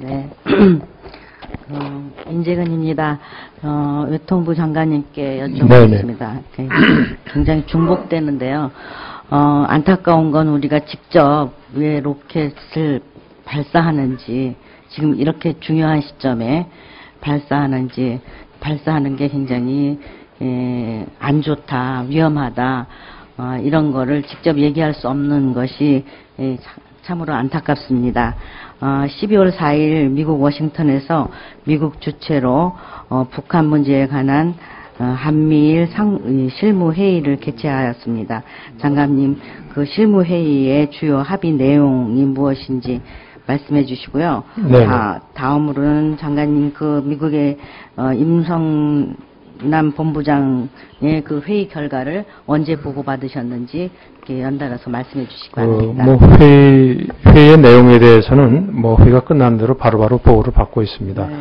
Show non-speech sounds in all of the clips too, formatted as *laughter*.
네. *clears throat* 어, 인재근입니다. 어, 외통부 장관님께 여쭤보겠습니다. 네, 굉장히 중복되는데요. 어, 안타까운 건 우리가 직접 왜 로켓을 발사하는지, 지금 이렇게 중요한 시점에 발사하는지, 발사하는 게 굉장히 에, 안 좋다, 위험하다, 어, 이런 거를 직접 얘기할 수 없는 것이 에, 참- 참으로 안타깝습니다. 어, 12월 4일 미국 워싱턴에서 미국 주최로 어, 북한 문제에 관한 어, 한미일 상, 이 실무 회의를 개최하였습니다. 장관님, 그 실무 회의의 주요 합의 내용이 무엇인지 말씀해 주시고요. 네네. 다, 다음으로는 장관님 그 미국의 어, 임성 남 본부장의 그 회의 결과를 언제 보고 받으셨는지 이렇게 연달아서 말씀해 주시기 그, 바랍니다. 뭐 회의, 회의의 내용에 대해서는 뭐 회의가 끝난 대로 바로바로 보고를 받고 있습니다. 네.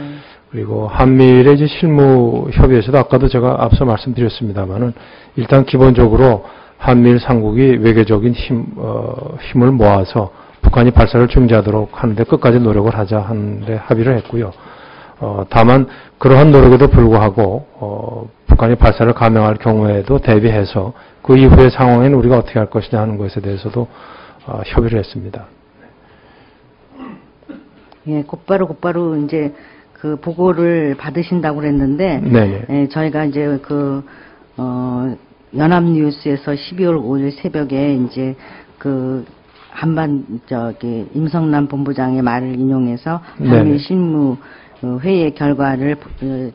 그리고 한미일의 이제 실무 협의에서도 아까도 제가 앞서 말씀드렸습니다만은 일단 기본적으로 한미일 상국이 외교적인 힘, 어, 힘을 모아서 북한이 발사를 중지하도록 하는데 끝까지 노력을 하자 하는데 합의를 했고요. 어, 다만 그러한 노력에도 불구하고 어, 북한이 발사를 감행할 경우에도 대비해서 그 이후의 상황에는 우리가 어떻게 할 것이냐 하는 것에 대해서도 어, 협의를 했습니다. 예, 곧바로 곧바로 이제 그 보고를 받으신다고 그랬는데, 네네. 예, 저희가 이제 그, 어, 연합뉴스에서 12월 5일 새벽에 이제 그 한반, 저기, 임성남 본부장의 말을 인용해서 네네. 한미 실무 어, 회의의 결과를 보- 어,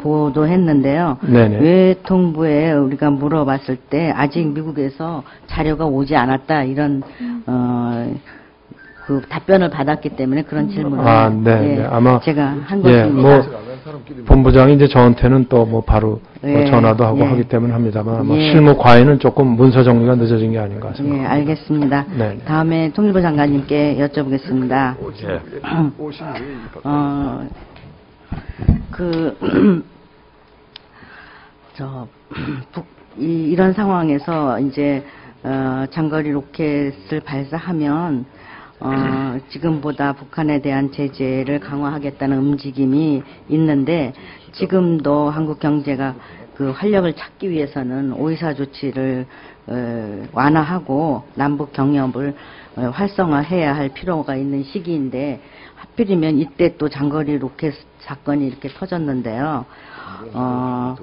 보도했는데요. 네네. 외통부에 우리가 물어봤을 때 아직 미국에서 자료가 오지 않았다 이런 어, 그 답변을 받았기 때문에 그런 질문을 아, 네, 예, 네. 아마 제가 한 예, 것입니다. 뭐 본부장이 이제 저한테는 또 뭐 바로 뭐 예, 전화도 하고 예. 하기 때문에 합니다만 예. 실무 과외는 조금 문서 정리가 늦어진 게 아닌가 예, 생각합니다. 알겠습니다. 네, 네. 다음에 통일부 장관님께 여쭤보겠습니다. 예. 어, 그, *clears throat* 저, *clears throat* 북, 이, 이런 상황에서 이제, 어, 장거리 로켓을 발사하면, 어, 지금보다 북한에 대한 제재를 강화하겠다는 움직임이 있는데, 지금도 한국 경제가 그 활력을 찾기 위해서는 오이사 조치를 어, 완화하고 남북 경협을 어, 활성화해야 할 필요가 있는 시기인데 하필이면 이때 또 장거리 로켓 사건이 이렇게 터졌는데요. 어,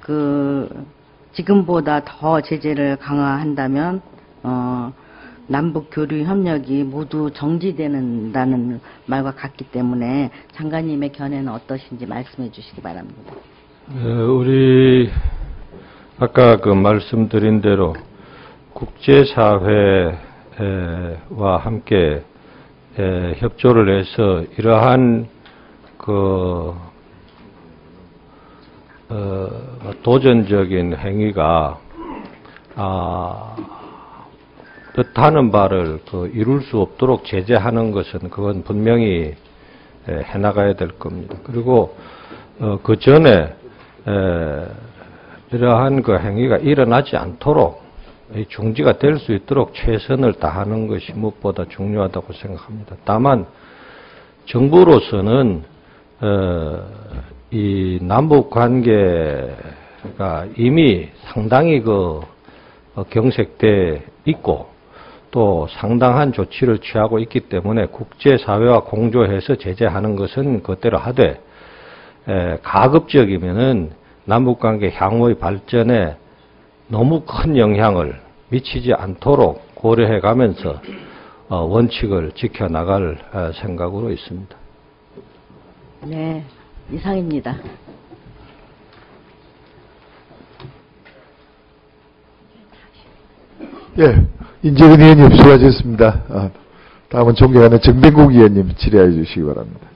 그 지금보다 더 제재를 강화한다면 어, 남북 교류 협력이 모두 정지되는다는 말과 같기 때문에 장관님의 견해는 어떠신지 말씀해 주시기 바랍니다. 어, 우리 아까 그 말씀드린 대로 국제사회와 함께 에, 협조를 해서 이러한 그 어, 도전적인 행위가 아, 뜻하는 바를 그 이룰 수 없도록 제재하는 것은 그건 분명히 에, 해나가야 될 겁니다. 그리고 어, 그 전에 에, 이러한 그 행위가 일어나지 않도록 이 중지가 될 수 있도록 최선을 다하는 것이 무엇보다 중요하다고 생각합니다. 다만 정부로서는 어, 이 남북 관계가 이미 상당히 그 어, 경색돼 있고 또 상당한 조치를 취하고 있기 때문에 국제사회와 공조해서 제재하는 것은 그대로 하되 에, 가급적이면은 남북관계 향후의 발전에 너무 큰 영향을 미치지 않도록 고려해 가면서 어, 원칙을 지켜나갈 어, 생각으로 있습니다. 네, 이상입니다. 예, 인재근 의원님 수고하셨습니다. 아, 다음은 존경하는 정병국 의원님 질의해 주시기 바랍니다.